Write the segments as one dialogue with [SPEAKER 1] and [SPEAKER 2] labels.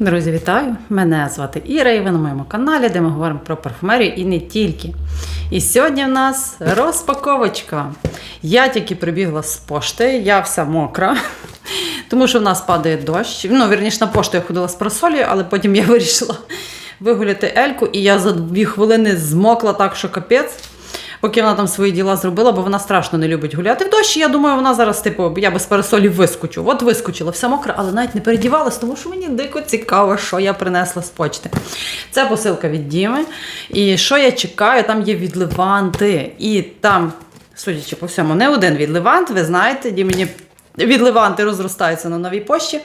[SPEAKER 1] Друзі, вітаю! Мене звати Іра, і ви на моєму каналі, де ми говоримо про парфумерію і не тільки. І сьогодні в нас розпаковочка. Я тільки прибігла з пошти, я вся мокра, тому що в нас падає дощ. Ну, вірніше, на пошту я ходила з парасолею, але потім я вирішила вигуляти Ельку, і я за дві хвилини змокла так, що капець. Поки вона там свої діла зробила, бо вона страшно не любить гуляти в дощі. Я думаю, вона зараз, типу, я без парасолі вискочу. От вискочила, вся мокра, але навіть не передівалась, тому що мені дико цікаво, що я принесла з почти. Це посилка від Діми. І що я чекаю, там є відливанти. І там, судячи по всьому, не один відливант, ви знаєте, Дімені відливанти розростаються на новій пошті.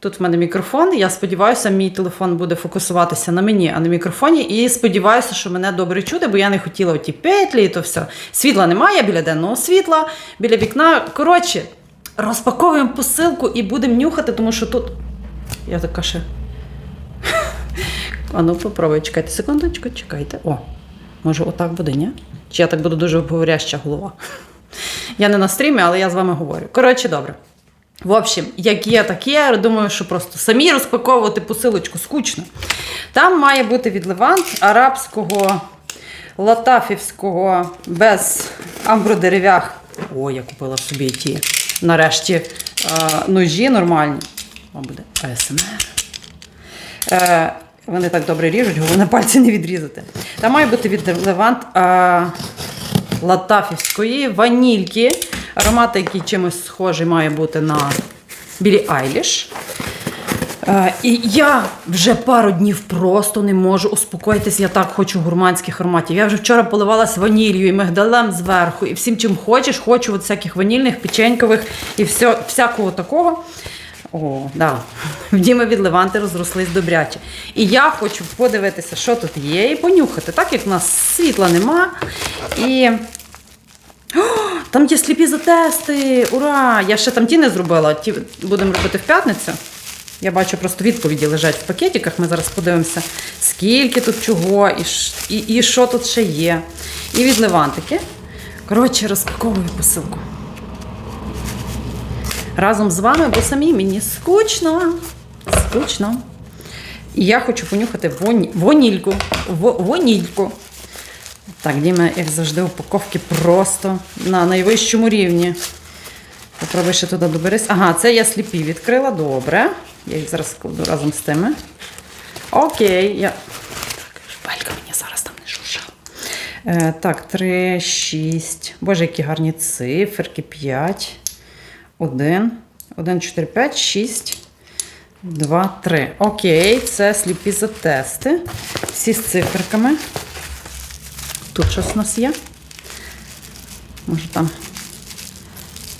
[SPEAKER 1] Тут в мене мікрофон. Я сподіваюся, мій телефон буде фокусуватися на мені, а не мікрофоні. І сподіваюся, що мене добре чути, бо я не хотіла оті петлі і то все. Світла немає біля денного світла, біля вікна. Коротше, розпаковуємо посилку і будемо нюхати, тому що тут. Я така ще. А ну, попробуй, чекайте секундочку, чекайте. О, може, отак буде, ні? Чи я так буду дуже говоряща голова? Я не на стрімі, але я з вами говорю. Коротше, добре. В общем, як є, так є. Думаю, що просто самі розпаковувати посилочку скучно. Там має бути відливант арабського, латафівського, без амбродерев'ях. О, я купила собі ті нарешті ножі нормальні. Вам буде АСМР. Е, вони так добре ріжуть, головне пальці не відрізати. Там має бути відливант латафівської ванільки. Аромат, який чимось схожий має бути на Білі Айліш. Е, і я вже пару днів просто не можу успокоїтись. Я так хочу гурманських ароматів. Я вже вчора поливалась ванілью і мигдалем зверху, і всім, чим хочеш, хочу от всяких ванільних, печенькових і все, всякого такого. О, да. В Діми від Леванти розрослись добряче. І я хочу подивитися, що тут є, і понюхати. Так як в нас світла нема. І. О, там є сліпі затести! Ура! Я ще там ті не зробила, ті будемо робити в п'ятницю. Я бачу, просто відповіді лежать в пакетиках. Ми зараз подивимося, скільки тут чого, і, і, і що тут ще є. І від Левантики. Коротше, розпаковую посилку. Разом з вами, бо самі мені скучно. Скучно. І я хочу понюхати воні, вонільку. Так, Діма, як завжди, упаковки просто на найвищому рівні. Попробуй ще туди доберись. Ага, це я сліпі відкрила. Добре. Я їх зараз складу разом з тими. Окей. Я... Так, шпалька мені зараз там не шуршала. Е, так, 3, 6. Боже, які гарні циферки. 5. 1. 1, 4, 5, 6. 2, 3. Окей, це сліпі затести. Всі з циферками. Тут щось у нас є. Може там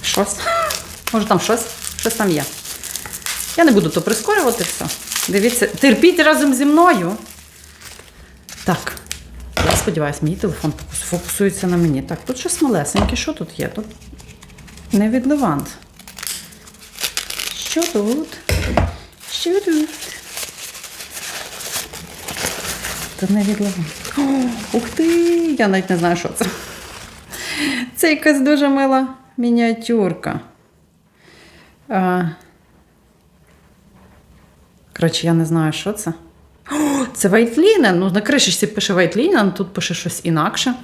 [SPEAKER 1] щось. Може там щось, щось там є. Я не буду то прискорювати все. Дивіться, терпіть разом зі мною. Так. Я сподіваюся, мій телефон фокусується на мені. Так, тут щось малесеньке. Що тут є? Тут не відливант. Що тут? Що тут? Це не відливант. Ух ти! Я навіть не знаю, що це. Це якась дуже мила мініатюрка. А... Коротше, я не знаю, що це. Це Вайтлінен. Ну, на кришечці пише Вайтлінен, тут пише щось інакше.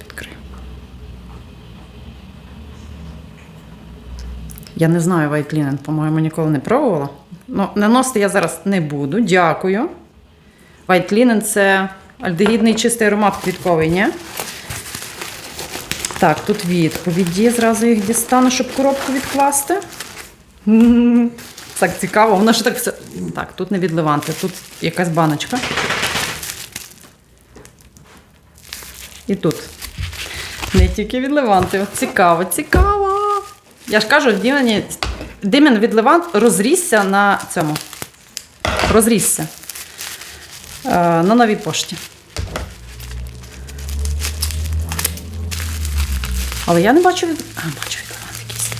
[SPEAKER 1] Відкрию. Я не знаю Вайтлінен, по-моєму, ніколи не пробувала. Ну, наносити я зараз не буду. Дякую. White Linen – це альдегідний чистий аромат квітковий, ні? Так, тут відповіді. Зразу їх дістану, щоб коробку відкласти. Так цікаво, воно ж так все. Так, тут не відливанти, тут якась баночка. І тут. Не тільки відливанти. Цікаво, цікаво. Я ж кажу, Дімені, Димін відливант розрісся на цьому. Розрісся. Е, на новій пошті. Але я не бачу від... А, бачу відливант якийсь.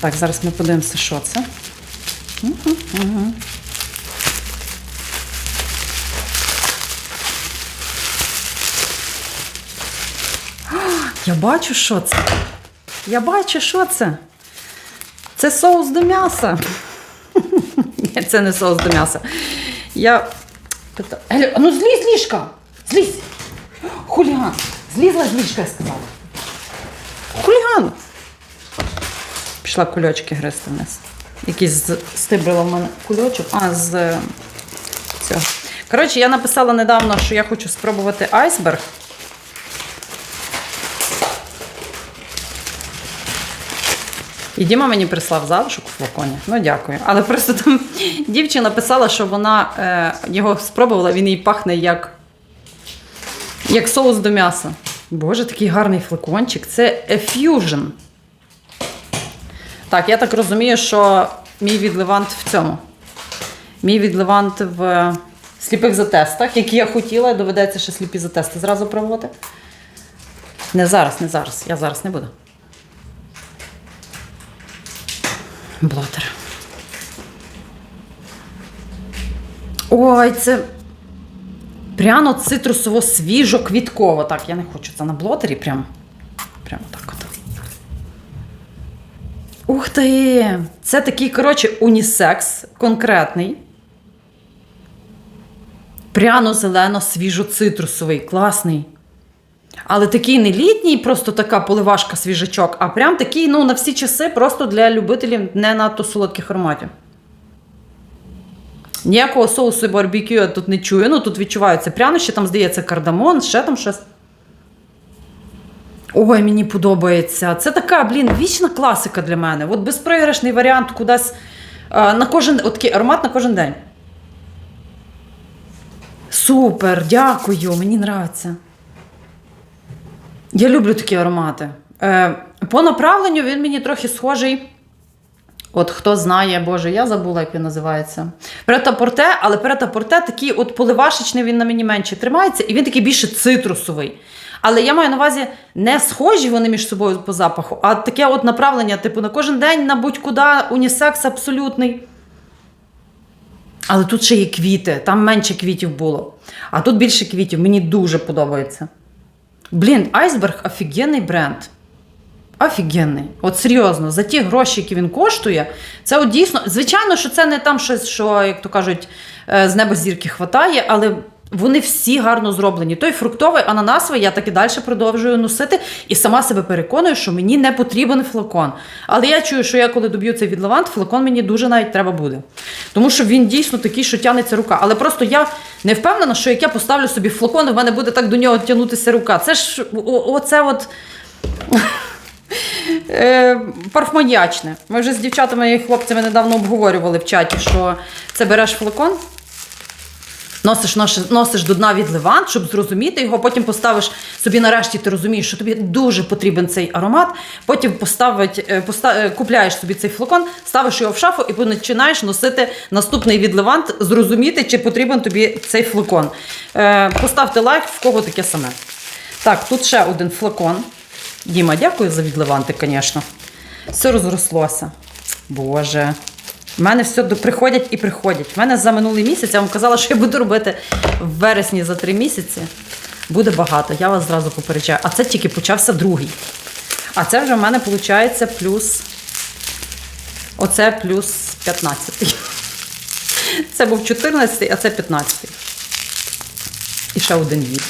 [SPEAKER 1] Так, зараз ми подивимося, що це. Мгм, мгм. А, Я бачу, що це. Я бачу, що це. Це соус до м'яса. Це не соус до м'яса. Я питаю. Елю, а ну злізь з ліжка! Злізь! Хуліган! Злізла з ліжка, я сказала. Хуліган! Пішла кульочки гризти вниз. Якийсь з- стибрила в мене кульочок. А, з цього. Коротше, я написала недавно, що я хочу спробувати айсберг. І Діма мені прислав залишок у флаконі. Ну, дякую. Але просто там дівчина писала, що вона е, його спробувала, він їй пахне як, як соус до м'яса. Боже, такий гарний флакончик. Це Effusion. Так, я так розумію, що мій відливант в цьому. Мій відливант в сліпих затестах, які я хотіла, доведеться ще сліпі затести зразу пробувати. Не зараз, не зараз. Я зараз не буду. Блотер. Ой, це пряно цитрусово свіжо квітково. Так, я не хочу це на блотері. Прям, прям так от. Ух ти! Це такий, коротше, унісекс конкретний. Пряно-зелено, свіжо-цитрусовий, класний. Але такий не літній, просто така поливашка свіжачок, а прям такий, ну, на всі часи, просто для любителів не надто солодких ароматів. Ніякого соусу барбекю я тут не чую. Ну, тут відчуваються прянощі, там, здається, кардамон, ще там щось. Ой, мені подобається. Це така, блін, вічна класика для мене. От безпроіграшний варіант кудись е, на кожен, от такий аромат на кожен день. Супер, дякую, мені нравиться. Я люблю такі аромати. Е, по направленню він мені трохи схожий. От хто знає, Боже, я забула, як він називається. Претапорте, але претапорте такий от поливашечний, він на мені менше тримається, і він такий більше цитрусовий. Але я маю на увазі не схожі вони між собою по запаху, а таке от направлення, типу, на кожен день, на будь-куди, унісекс абсолютний. Але тут ще є квіти, там менше квітів було. А тут більше квітів. Мені дуже подобається. Блін, айсберг офігенний бренд. Офігенний. От серйозно, за ті гроші, які він коштує, це от дійсно. Звичайно, що це не там щось, що, як то кажуть, е, з неба зірки хватає, але вони всі гарно зроблені. Той фруктовий, ананасовий, я так і далі продовжую носити і сама себе переконую, що мені не потрібен флакон. Але я чую, що я коли доб'ю цей від Лавант, флакон мені дуже навіть треба буде. Тому що він дійсно такий, що тягнеться рука. Але просто я не впевнена, що як я поставлю собі флакон, і в мене буде так до нього тягнутися рука. Це ж оце от. Е, парфманьячне. Ми вже з дівчатами і хлопцями недавно обговорювали в чаті, що це береш флакон, носиш, носиш, носиш до дна від Левант, щоб зрозуміти його, потім поставиш собі нарешті, ти розумієш, що тобі дуже потрібен цей аромат. Потім поставить, е, поста, е, купляєш собі цей флакон, ставиш його в шафу і починаєш носити наступний від Левант, зрозуміти, чи потрібен тобі цей флакон. Е, поставте лайк, в кого таке саме. Так, тут ще один флакон. Діма, дякую за відливанти, звісно. Все розрослося. Боже. В мене все приходять і приходять. В мене за минулий місяць, я вам казала, що я буду робити в вересні за три місяці. Буде багато, я вас зразу попереджаю. А це тільки почався другий. А це вже в мене виходить плюс. Оце плюс 15. Це був 14, а це 15. І ще один їд.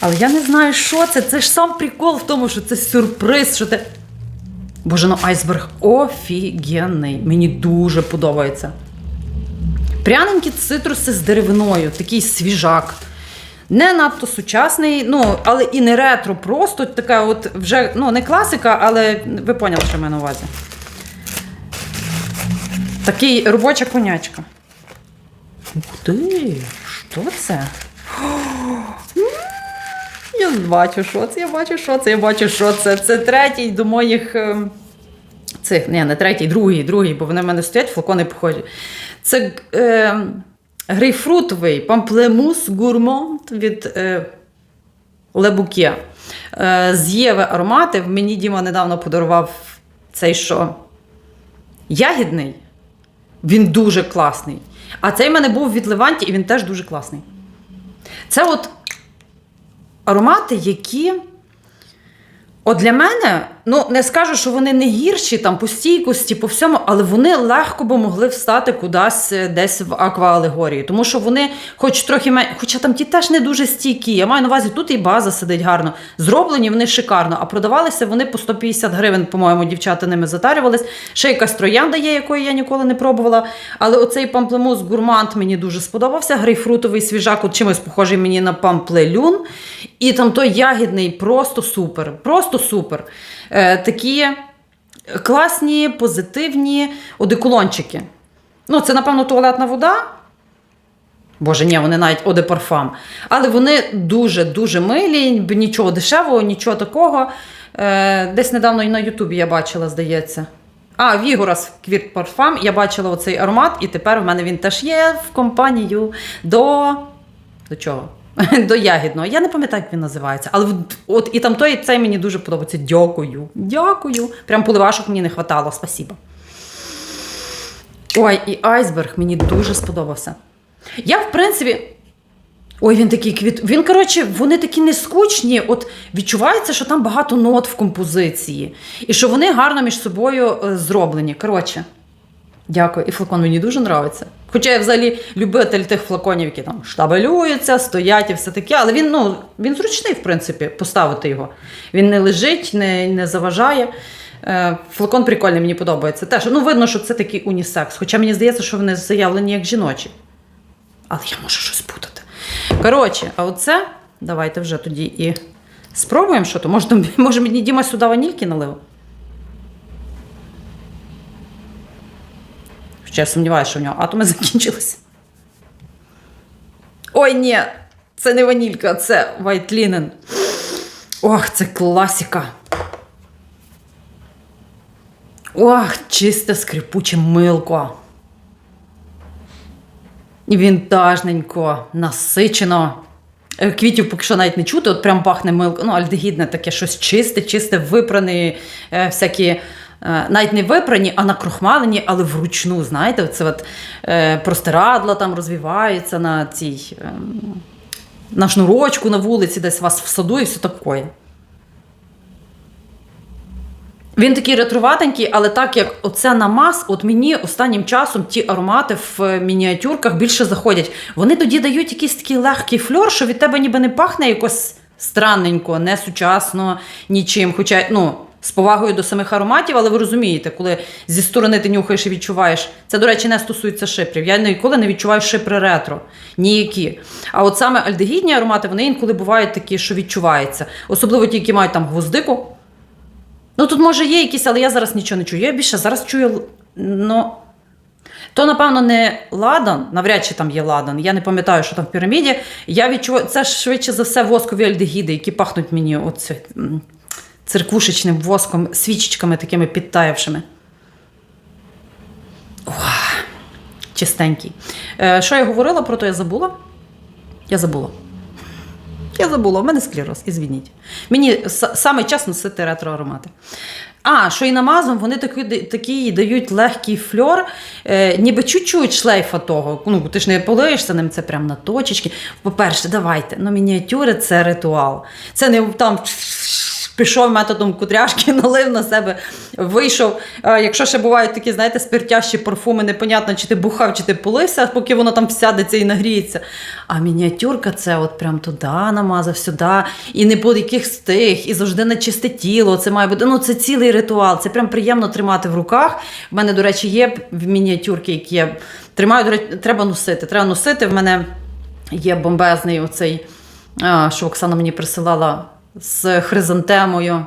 [SPEAKER 1] Але я не знаю, що це. Це ж сам прикол в тому, що це сюрприз, що ти. Боже, ну айсберг офігенний. Мені дуже подобається. Пряненькі цитруси з деревиною, такий свіжак. Не надто сучасний, ну, але і не ретро, просто така от вже ну, не класика, але ви поняли, що я маю на увазі. Такий робоча конячка. Ух ти, що це? Я бачу, що це, я бачу, що це, я бачу, що це. Це третій до моїх ем, цих, ні, не третій, другий, другий, бо вони в мене стоять, флакони походять. Це е, грейпфрутовий памплемус гурмонт від е, Лебуке. Е, з Єви аромати. Мені Діма недавно подарував цей що? Ягідний. Він дуже класний. А цей в мене був від Леванті, і він теж дуже класний. Це от аромати, які. От для мене ну не скажу, що вони не гірші там по стійкості, по всьому, але вони легко би могли встати кудись е, десь в акваалегорії. Тому що вони, хоч трохи мен... хоча там ті теж не дуже стійкі. Я маю на увазі, тут і база сидить гарно. Зроблені вони шикарно, а продавалися вони по 150 гривень, по-моєму, дівчата ними затарювались. Ще якась троянда є, якої я ніколи не пробувала. Але оцей памплемус гурмант мені дуже сподобався. Грейпфрутовий свіжак, от чимось похожий мені на памплелюн. І там той ягідний просто супер. Просто супер. Е, такі класні, позитивні одеколончики. Ну, це, напевно, туалетна вода. Боже, ні, вони навіть оде парфам. Але вони дуже-дуже милі, нічого дешевого, нічого такого. Е, десь недавно і на Ютубі я бачила, здається. А, Вігорас Квірт Парфам. Я бачила оцей аромат, і тепер в мене він теж є в компанію до. До чого? До ягідного. Я не пам'ятаю, як він називається. Але от- і там той, і цей мені дуже подобається. Дякую. Дякую. Прям поливашок мені не хватало. Спасибо. Ой, і айсберг мені дуже сподобався. Я, в принципі. Ой, він такий квіт. Він, коротше, вони такі не скучні. От відчувається, що там багато нот в композиції. І що вони гарно між собою е, зроблені. Коротше, дякую. І флакон мені дуже подобається. Хоча я взагалі любитель тих флаконів, які там штабелюються, стоять і все таке. Але він, ну, він зручний, в принципі, поставити його. Він не лежить, не, не заважає. Е, Флакон прикольний, мені подобається. Теж, ну, видно, що це такий унісекс. Хоча мені здається, що вони заявлені як жіночі. Але я можу щось путати. Коротше, а оце давайте вже тоді і спробуємо, що то. Може, може мені Діма сюди ванільки налив? Хоча я сумніваюся, що в нього атоми закінчилися. Ой, ні, це не ванілька, це White Linen. Ох, це класіка. Ох, чисте скрипуче милко. Вінтажненько, насичено. Е, Квітів поки що навіть не чути, от прям пахне милко. Ну, альдегідне таке щось чисте, чисте, випрані, е, всякі, навіть не випрані, а накрохмалені, але вручну, знаєте, це от е, простирадла там розвиваються на цій. Е, на шнурочку на вулиці, десь вас в саду і все таке. Він такий ретроватенький, але так як оце намаз, от мені останнім часом ті аромати в е, мініатюрках більше заходять. Вони тоді дають якийсь такий легкий фльор, що від тебе ніби не пахне якось странненько, не сучасно, нічим. Хоча, ну, з повагою до самих ароматів, але ви розумієте, коли зі сторони ти нюхаєш і відчуваєш. Це, до речі, не стосується шипрів. Я ніколи не відчуваю шипри ретро. Ніякі. А от саме альдегідні аромати, вони інколи бувають такі, що відчуваються. Особливо ті, які мають там гвоздику. Ну тут може є якісь, але я зараз нічого не чую. Я більше зараз чую. Ну, то, напевно, не ладан, навряд чи там є ладан. Я не пам'ятаю, що там в піраміді. Я відчуваю, це швидше за все воскові альдегіди, які пахнуть мені оце, циркушечним воском, свічечками такими підтаявшими. Уа, чистенький. Е, що я говорила про то, я забула? Я забула. Я забула, в мене склероз, ізвініть. Мені саме час носити ретро-аромати. А, що і намазом вони такі, такі дають легкий фльор, е, ніби чуть-чуть шлейфа того. Ну, ти ж не полиєшся ним, це прям на точечки. По-перше, давайте, ну мініатюри це ритуал. Це не там пішов методом кудряшки, налив на себе, вийшов. Якщо ще бувають такі, знаєте, спиртящі парфуми, непонятно, чи ти бухав, чи ти полився, поки воно там всядеться і нагріється. А мініатюрка це от прям туди намазав, сюди, і не по яких стих, і завжди на чисте тіло. Це має бути. Ну, це цілий ритуал. Це прям приємно тримати в руках. В мене, до речі, є мініатюрки, які я тримаю. До речі, треба носити. Треба носити. В мене є бомбезний оцей, а, що Оксана мені присилала з хризантемою.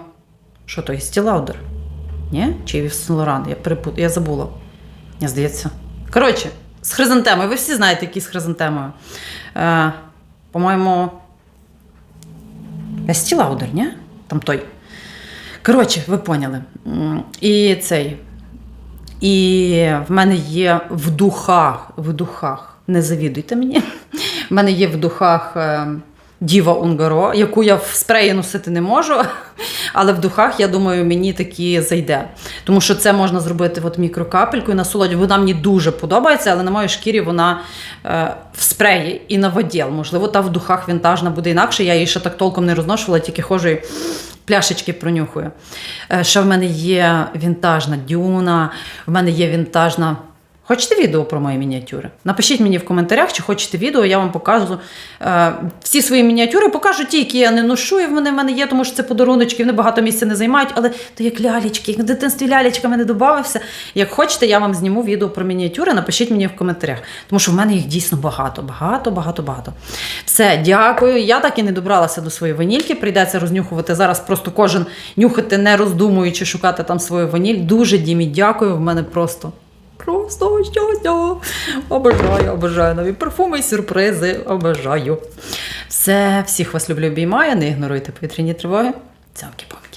[SPEAKER 1] Що то, Стілаудер? Ні? Чи Ів Лоран? Я перепут... я забула. Мені здається. Коротше, з хризантемою. Ви всі знаєте, які з хризантемою. Е, по-моєму. Стілаудер, ні? Там той. Коротше, ви поняли. І цей. І в мене є в духах, в духах, не завідуйте мені. В мене є в духах е, Діва Унгаро, яку я в спреї носити не можу, але в духах, я думаю, мені такі зайде. Тому що це можна зробити от мікрокапелькою на солоді. Вона мені дуже подобається, але на моїй шкірі вона е, в спреї і на воді. Можливо, та в духах вінтажна буде інакше. Я її ще так толком не розношувала, тільки ходжу і пляшечки пронюхую. Е, Ще в мене є вінтажна дюна, в мене є вінтажна. Хочете відео про мої мініатюри? Напишіть мені в коментарях, чи хочете відео, я вам покажу е, всі свої мініатюри, покажу ті, які я не ношу, і вони в мене є, тому що це подаруночки, вони багато місця не займають, але то як лялечки, як в дитинстві лялечками не додавався. Як хочете, я вам зніму відео про мініатюри, напишіть мені в коментарях, тому що в мене їх дійсно багато, багато, багато, багато. Все, дякую. Я так і не добралася до своєї ванільки. Прийдеться рознюхувати зараз. Просто кожен нюхати, не роздумуючи, шукати там свою ваніль. Дуже Дімі, дякую. В мене просто. Просто щастя. Обожаю, обожаю нові парфуми сюрпризи. Обожаю. Все, всіх вас люблю, обіймаю. Не ігноруйте повітряні тривоги. Цямки-памки.